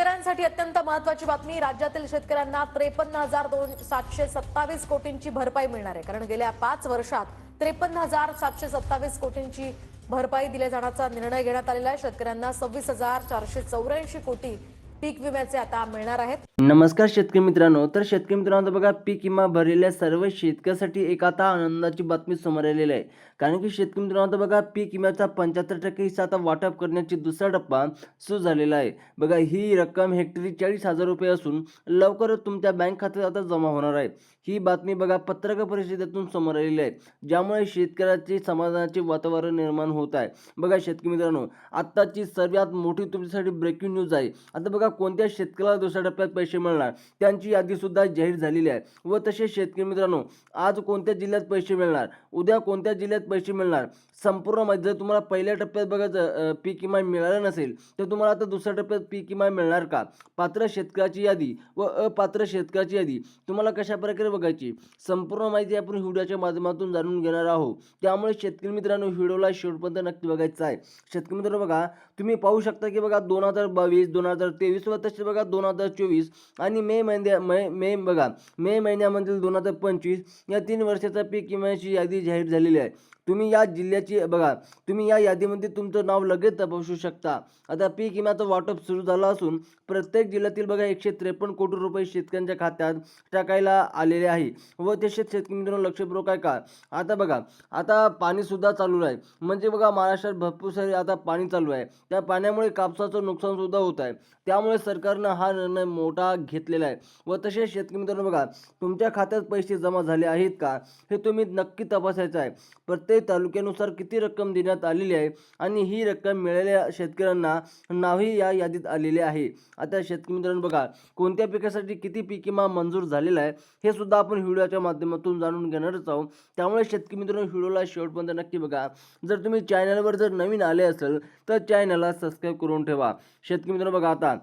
शेतकऱ्यांसाठी अत्यंत महत्वाची बातमी राज्यातील शेतकऱ्यांना त्रेपन्न हजार दोन सातशे सत्तावीस कोटींची भरपाई मिळणार आहे. कारण गेल्या पाच वर्षात त्रेपन्न हजार सातशे सत्तावीस कोटींची भरपाई दिल्या जाण्याचा निर्णय घेण्यात आलेला आहे. शेतकऱ्यांना सव्वीस हजार चारशे चौऱ्याऐंशी कोटी पीक विम्याचे आता मिळणार आहेत. नमस्कार शेतकरी मित्रांनो. तर शेतकरी मित्रांनो बघा पीक विमा भरलेल्या सर्व शेतकऱ्यांसाठी एक आता आनंदाची बातमी समोर आलेली आहे. कारण की शेतकरी मित्रांनो आता बघा पीक विम्याचा पंच्याहत्तर टक्के हिस्सा आता वाटप करण्याची दुसरा टप्पा सुरू झालेला आहे. बघा ही रक्कम हेक्टरी चाळीस हजार रुपये असून लवकरच तुमच्या बँक खात्यात आता जमा होणार आहे. ही बातमी बघा पत्रकार परिषदेतून समोर आलेली आहे. ज्यामुळे शेतकऱ्याचे समाधानाचे वातावरण निर्माण होत आहे. बघा शेतकरी मित्रांनो आत्ताची सर्वात मोठी तुमच्यासाठी ब्रेकिंग न्यूज आहे. आता बघा कोणत्या शेतकऱ्याला दुसऱ्या टप्प्यात पैसे मिळणार? त्यांची यादी सुद्धा जाहीर झालेली आहे. व तसेच शेतकरी मित्रांनो आज कोणत्या जिल्ह्यात पैसे मिळणार? उद्या कोणत्या जिल्ह्यात पैसे मिळणार. संपूर्ण माहिती जर तुम्हाला पहिल्या टप्प्यात बघायचं पीक किमान मिळाला नसेल तर तुम्हाला आता दुसऱ्या टप्प्यात पीक किमान मिळणार का? पात्र शेतकऱ्याची यादी व अपात्र शेतकऱ्याची यादी तुम्हाला कशा प्रकारे बघायची? संपूर्ण माहिती आपण व्हिडिओच्या माध्यमातून जाणून घेणार आहोत. त्यामुळे शेतकरी मित्रांनो व्हिडिओला शेवटपर्यंत नक्की बघायचं आहे. शेतकरी मित्रांनो बघा तुम्ही पाहू शकता की बघा दोन हजार बावीस दोन हजार तेवीस व तसे बघा दोन हजार चोवीस आणि मे महिन्या मे मे बघा मे महिन्यामधील दोन हजार पंचवीस या तीन वर्षाचा पीक विम्याची यादी जाहीर झालेली आहे. तुम्ही या जिल्ह्याची बघा तुम्ही या यादीमध्ये तुमचं नाव लगेच तपासू शकता. आता पीक विम्याचं वाटप सुरू झालं असून प्रत्येक जिल्ह्यातील बघा एकशे त्रेपन्न कोटी रुपये शेतकऱ्यांच्या खात्यात टाकायला आलेले आहे. व तसेच शेतकरी मित्रांनो लक्षपूर्वक आहे का? आता बघा आता पाणीसुद्धा चालू आहे. म्हणजे बघा महाराष्ट्रात भरपूर सारे आता पाणी चालू आहे. त्या पाण्यामुळे कापसाचं नुकसानसुद्धा होत आहे. त्यामुळे सरकारनं हा निर्णय मोठा घेतलेला आहे. व तसेच शेतकरी मित्रांनो बघा तुमच्या खात्यात पैसे जमा झाले आहेत का? हे तुम्ही नक्की तपासायचं आहे. प्रत्येक तालुक्यानुसार किती रक्कम देण्यात आलेली आहे आणि ही रक्कम मिळालेल्या शेतकऱ्यांना नावही या यादीत आलेले आहे. आता शेतकरी मित्रांनो बघा कोणत्या पिकासाठी किती पीक विमा मंजूर झालेला आहे हे सुद्धा आपण व्हिडिओच्या माध्यमातून जाणून घेणारच आहोत. त्यामुळे शेतकरी मित्रांनो व्हिडिओला शेवटपर्यंत नक्की बघा. जर तुम्ही चॅनलवर जर नवीन आले असेल तर चॅनलला सबस्क्राईब करून ठेवा. शेतकरी मित्रांनो बघा आता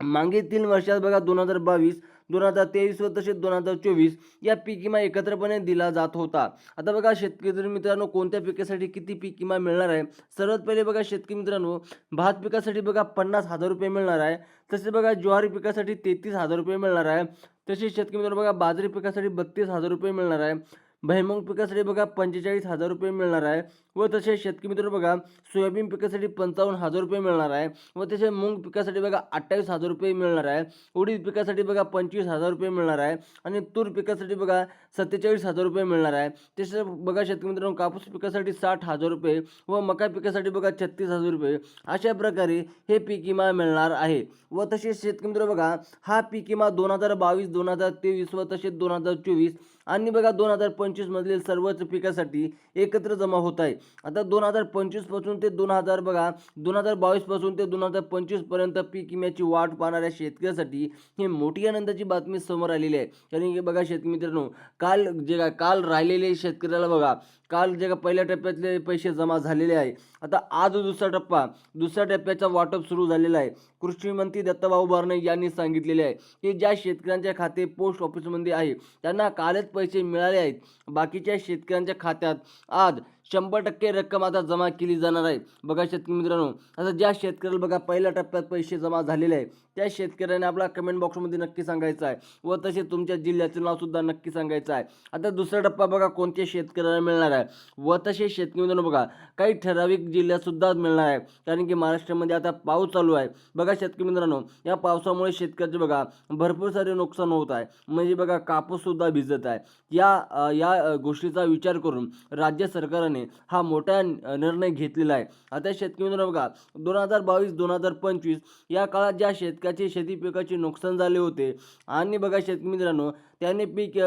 मागे तीन वर्षात बघा दोन हजार बावीस दोन हजार तेवीस व तसेच दोन हजार चोवीस या पीक विमा एकत्रपणे दिला जात होता. आता बघा शेतकरी मित्रांनो कोणत्या पिकासाठी किती पीक विमा मिळणार आहे? सर्वात पहिले बघा शेतकरी मित्रांनो भात पिकासाठी बघा पन्नास हजार रुपये मिळणार आहे. तसे बघा ज्वारी पिकासाठी तेहतीस हजार रुपये मिळणार आहे. तसेच शेतकरी मित्रांनो बघा बाजरी पिकासाठी बत्तीस हजार रुपये मिळणार आहे. भैमुग पिकासाठी बघा पंचेचाळीस हजार रुपये मिळणार आहे. व तसेच शेतकरी मित्र बघा सोयाबीन पिकासाठी पंचावन्न हजार रुपये मिळणार आहे. व तसेच मूग पिकासाठी बघा अठ्ठावीस हजार रुपये मिळणार आहे. उडीद पिकासाठी बघा पंचवीस हजार रुपये मिळणार आहे. आणि तूर पिकासाठी बघा सत्तेचाळीस हजार रुपये मिळणार आहे. तसेच बघा शेतकरी मित्रांनो कापूस पिकासाठी साठ हजार रुपये व मका पिकासाठी बघा छत्तीस हजार रुपये. अशा प्रकारे हे पीक विमा मिळणार आहे. व तसेच शेतकरी मित्र बघा हा पीक विमा दोन हजार बावीस दोन हजार तेवीस व तसेच दोन हजार चोवीस आणि बघा दोन हजार पंचवीसमधील सर्वच पिकासाठी एकत्र जमा होत आहे. आता दोन हजार पंचवीसपासून ते दोन हजार बघा दोन हजार बावीसपासून ते दोन हजार पंचवीसपर्यंत पीक विम्याची वाट पाहणाऱ्या शेतकऱ्यासाठी ही मोठी आनंदाची बातमी समोर आलेली आहे. कारण की बघा शेतकरी मित्रांनो काल जे काय काल राहिलेले शेतकऱ्याला बघा काल जे का पहिल्या टप्प्यातले पैसे जमा झालेले आहे. आता आज दुसरा टप्पा दुसऱ्या टप्प्याचा वाटप सुरू झालेला आहे. कृषीमंत्री दत्ताभाऊ यांनी सांगितलेले आहे की ज्या शेतकऱ्यांच्या खाते पोस्ट ऑफिसमध्ये आहे त्यांना कालच पैसे मिळाले आहेत. बाकीच्या शेतकऱ्यांच्या खात्यात आज शंभर टक्के रक्कम आता जमा केली जाणार आहे. बघा शेतकरी मित्रांनो आता ज्या शेतकऱ्याला बघा पहिल्या टप्प्यात पैसे जमा झालेले आहे त्या शेतकऱ्याने आपला कमेंट बॉक्समध्ये नक्की सांगायचं आहे. व तसे तुमच्या जिल्ह्याचं नावसुद्धा नक्की सांगायचं आहे. आता दुसरा टप्पा बघा कोणत्या शेतकऱ्याला मिळणार आहे. व तसे शेतकरी मित्रांनो बघा काही ठराविक जिल्ह्यातसुद्धा मिळणार आहे. कारण की महाराष्ट्रामध्ये आता पाऊस चालू आहे. बघा शेतकरी मित्रांनो या पावसामुळे शेतकऱ्याचे बघा भरपूर सारे नुकसान होत आहे. म्हणजे बघा कापूससुद्धा भिजत आहे. या या गोष्टीचा विचार करून राज्य सरकारने हा मोठा निर्णय घेतलेला आहे. आता शेतकरी मित्रांनो बघा दोन हजार बावीस दोन हजार पंचवीस या काळात ज्या शेतकऱ्याचे शेती पिकाचे नुकसान झाले होते आणि बघा शेतकरी मित्रांनो त्यांनी पीक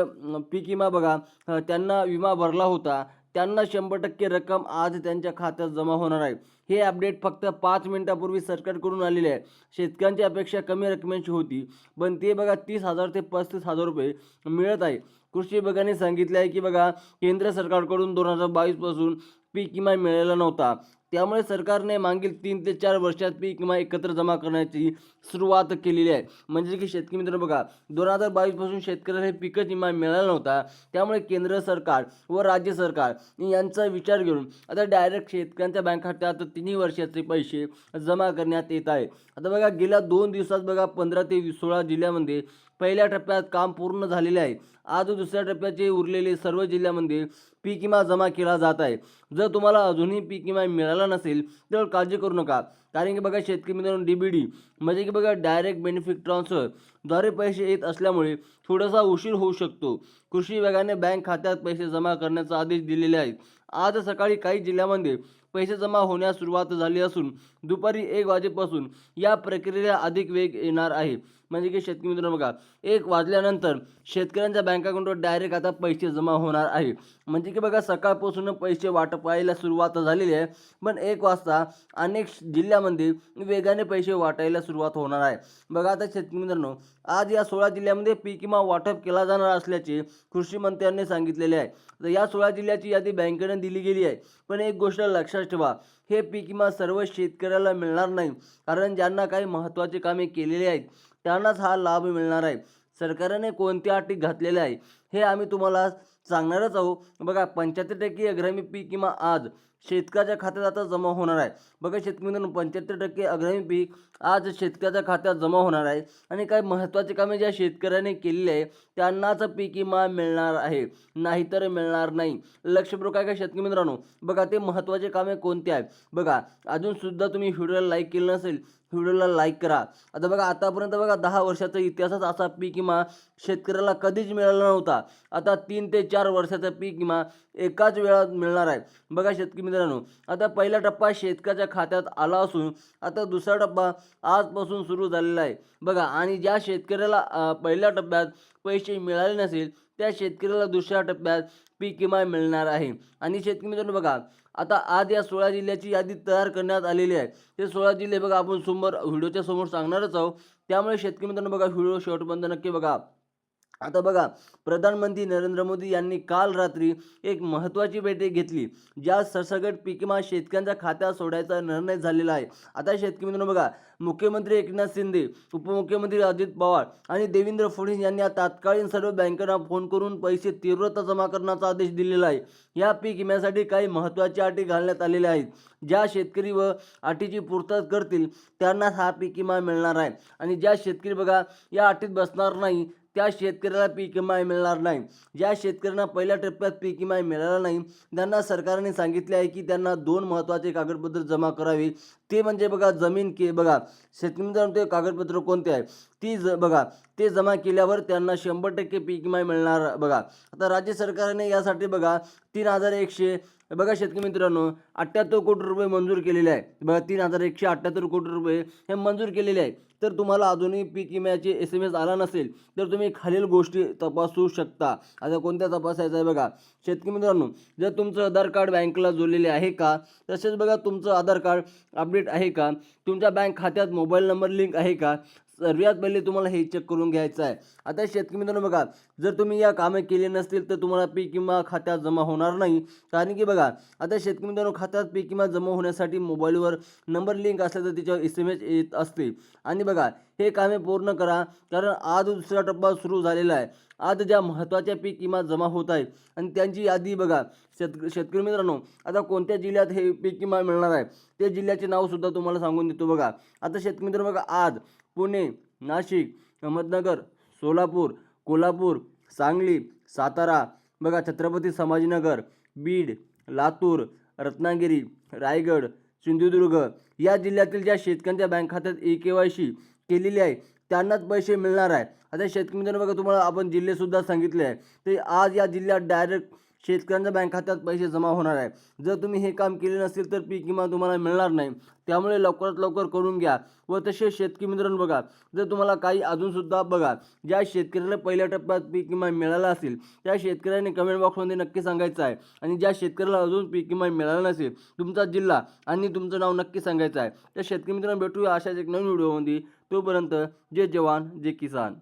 पीक विमा बघा त्यांना विमा भरला होता. त्यांना शंभर टक्के रक्कम आज त्यांच्या खात्यात जमा होणार आहे. हे अपडेट फक्त पाच मिनिटापूर्वी सरकारकडून आलेले आहे. शेतकऱ्यांची अपेक्षा कमी रकमेची होती पण ते बघा तीस हजार ते पस्तीस हजार रुपये मिळत आहे. कृषी विभागाने सांगितले आहे की बघा केंद्र सरकारकडून दोन हजार बावीसपासून पीक विमा मिळाला नव्हता. त्यामुळे सरकारने मागील तीन ते चार वर्षात पीक विमा एकत्र जमा करण्याची सुरुवात केलेली आहे. म्हणजे की शेतकरी मित्र बघा दोन हजार बावीसपासून शेतकऱ्याला हे पीकच विमा मिळाला नव्हता. त्यामुळे केंद्र सरकार व राज्य सरकार यांचा विचार घेऊन आता डायरेक्ट शेतकऱ्यांच्या बँक खात्यात तिन्ही वर्षाचे पैसे जमा करण्यात येत आहे. आता बघा गेल्या दोन दिवसात बघा पंधरा ते सोळा जिल्ह्यामध्ये पहिल्या टप्प्यात काम पूर्ण झालेले आहे. आज दुसऱ्या टप्प्याचे उरलेले सर्व जिल्ह्यामध्ये पीक विमा जमा केला जात आहे. जर तुम्हाला अजूनही पीक विमा मिळाला नसेल तर काळजी करू नका. कारण की बघा शेतकरी मित्रांनो डी बी डी म्हणजे की बघा डायरेक्ट बेनिफिट ट्रान्सफरद्वारे पैसे येत असल्यामुळे थोडासा उशीर होऊ शकतो. कृषी विभागाने बँक खात्यात पैसे जमा करण्याचा आदेश दिलेले आहेत. आज सकाळी काही जिल्ह्यामध्ये पैसे जमा होण्यास सुरुवात झाली असून दुपारी एक वाजेपासून या प्रक्रियेला अधिक वेग येणार आहे. म्हणजे की शेतकरी मित्रांनो बघा एक वाजल्यानंतर शेतकऱ्यांच्या बँक अकाउंटवर डायरेक्ट आता पैसे जमा होणार आहे. म्हणजे की बघा सकाळपासून पैसे वाटप व्हायला सुरुवात झालेली आहे पण एक वाजता अनेक जिल्ह्यामध्ये वेगाने पैसे वाटायला सुरुवात होणार आहे. बघा आता शेतकरी मित्रांनो आज या सोळा जिल्ह्यामध्ये पीक विमा वाटप केला जाणार असल्याचे कृषी मंत्र्यांनी सांगितलेले आहे. तर या सोळा जिल्ह्याची यादी बँकेने दिली गेली आहे. पण एक गोष्ट लक्षात ठेवा. हे पीक विमा सर्व शेतकऱ्याला मिळणार नाही कारण ज्यांना काही महत्त्वाची कामे केलेली आहेत त्यांनाच हा लाभ मिळणार आहे. सरकारने कोणत्या अटी घातलेल्या आहे? हे आम्ही तुम्हाला सांगणारच आहोत. बघा पंच्याहत्तर टक्के अग्रामी पीक किंवा आज शेतकऱ्याच्या खात्यात आता जमा होणार आहे. बघा शेतकरी मित्रांनो पंच्याहत्तर टक्के अग्रमी पीक आज शेतकऱ्याच्या खात्यात जमा होणार आहे. आणि काही महत्त्वाची कामे ज्या शेतकऱ्याने केलेली आहे त्यांनाच पीक विमा मिळणार आहे. नाहीतर मिळणार नाही. लक्षपूर्वक काय काय शेतकरी मित्रांनो? बघा ते महत्त्वाचे कामे कोणते आहेत? बघा अजूनसुद्धा तुम्ही व्हिडिओला लाईक केलं नसेल व्हिडिओला लाईक करा. आता बघा आतापर्यंत बघा दहा वर्षाचा इतिहासच असा पीक विमा शेतकऱ्याला कधीच मिळाला नव्हता. आता तीन ते चार वर्षाचा पीक विमा एकाच वेळात मिळणार आहे. बघा शेतकरी मित्रांनो आता पहिला टप्पा शेतकऱ्याच्या खात्यात आला असून आता दुसरा टप्पा आजपासून सुरू झालेला आहे. बघा आणि ज्या शेतकऱ्याला पहिल्या टप्प्यात पैसे मिळाले नसेल त्या शेतकऱ्याला दुसऱ्या टप्प्यात पीक विमा मिळणार आहे. आणि शेतकरी मित्रांनो बघा आता आज या सोळा जिल्ह्याची यादी तयार करण्यात आलेली आहे. ते सोळा जिल्हे बघा आपण समोर व्हिडिओच्या समोर सांगणारच आहोत. त्यामुळे शेतकरी मित्रांनो बघा व्हिडिओ शेवटपर्यंत नक्की बघा. आता बघा प्रधानमंत्री नरेंद्र मोदी यांनी काल रात्री एक महत्त्वाची बैठक घेतली ज्या सरसकट पीकमा शेतकऱ्यांचा शेतकऱ्यांच्या खात्यात सोडायचा निर्णय झालेला आहे. आता शेतकरी मित्रांनो बघा मुख्यमंत्री एकनाथ शिंदे उपमुख्यमंत्री अजित पवार आणि देवेंद्र फडणवीस यांनी आज तात्कालीन सर्व बँकांना फोन करून पैसे तीव्रता जमा करण्याचा आदेश दिलेला आहे. या पीक विम्यासाठी काही महत्त्वाच्या अटी घालण्यात आलेल्या आहेत. ज्या शेतकरी व अटीची पूर्तता करतील त्यांनाच हा पीक विमा मिळणार आहे. आणि ज्या शेतकरी बघा या अटीत बसणार नाही त्या शेतकऱ्याला पीक विमा मिळणार नाही. ज्या शेतकऱ्यांना पहिल्या टप्प्यात पीक विमा मिळाला नाही त्यांना सरकारने सांगितले आहे की त्यांना दोन महत्त्वाचे कागदपत्र जमा करावे. ते म्हणजे बघा जमीन के बघा शेतकरी ते कागदपत्र कोणते आहे? ती ज बघा ते जमा केल्यावर त्यांना शंभर टक्के पीक विमा मिळणार बघा. आता राज्य सरकारने यासाठी बघा तीन हजार एकशे बघा शेतकरी मित्रांनो अठ्ठ्याहत्तर कोटी रुपये मंजूर केलेले आहे. बघा तीन हजार एकशे अठ्ठ्याहत्तर कोटी रुपये हे मंजूर केलेले आहे. तर तुम्हाला अजूनही पीक विम्याचे एस एम एस आला नसेल तर तुम्ही खालील गोष्टी तपासू शकता. आता कोणत्या तपासायचं आहे बघा. शेतकरी मित्रांनो जर तुमचं आधार कार्ड बँकेला जोडलेले आहे का? तसेच बघा तुमचं आधार कार्ड अपडेट आहे का? तुमच्या बँक खात्यात मोबाईल नंबर लिंक आहे का? सर्वात पहिले तुम्हाला हे चेक करून घ्यायचं आहे. आता शेतकरी मित्रांनो बघा जर तुम्ही या कामे केले नसतील तर तुम्हाला पीक विमा खात्यात जमा होणार नाही. कारण की बघा आता शेतकरी मित्रांनो खात्यात पीक विमा जमा होण्यासाठी मोबाईलवर नंबर लिंक असल्या तर त्याच्यावर एस एम एस येत असते. आणि बघा हे कामे पूर्ण करा कारण आज दुसरा टप्पा सुरू झालेला आहे. आज ज्या महत्त्वाच्या पीक विमा जमा होत आहेत आणि त्यांची यादी बघा शेत शेतकरी मित्रांनो आता कोणत्या जिल्ह्यात हे पीक विमा मिळणार आहे? ते जिल्ह्याचे नावसुद्धा तुम्हाला सांगून देतो बघा. आता शेतकरी मित्र बघा आज पुणे नाशिक अहमदनगर सोलापूर कोल्हापूर सांगली सातारा. बघा छत्रपती संभाजीनगर बीड लातूर रत्नागिरी रायगड सिंधुदुर्ग या जिल्ह्यातील ज्या शेतकऱ्यांच्या बँक खात्यात ए के वाय सी केलेली आहे त्यांनाच पैसे मिळणार आहे. आता शेतकरी मित्रांनो बघा तुम्हाला आपण जिल्हेसुद्धा सांगितले आहे. ते आज या जिल्ह्यात डायरेक्ट शेतकऱ्यांच्या बँक खात्यात पैसे जमा होणार आहे. जर तुम्ही हे काम केले नसेल तर पीक विमा तुम्हाला मिळणार नाही. त्यामुळे लवकरात लवकर करून घ्या व तसे शेतकरी मित्रांनो बघा जर तुम्हाला काही अजूनसुद्धा बघा ज्या शेतकऱ्याला पहिल्या टप्प्यात पीक विमा मिळाला असेल त्या शेतकऱ्याने कमेंट बॉक्समध्ये नक्की सांगायचं आहे. आणि ज्या शेतकऱ्याला अजून पीक विमा मिळाला नसेल तुमचा जिल्हा आणि तुमचं नाव नक्की सांगायचं आहे. त्या शेतकरी मित्रांनो भेटूया अशाच एक नवीन व्हिडिओमध्ये तोपर्यंत जय जवान जय किसान.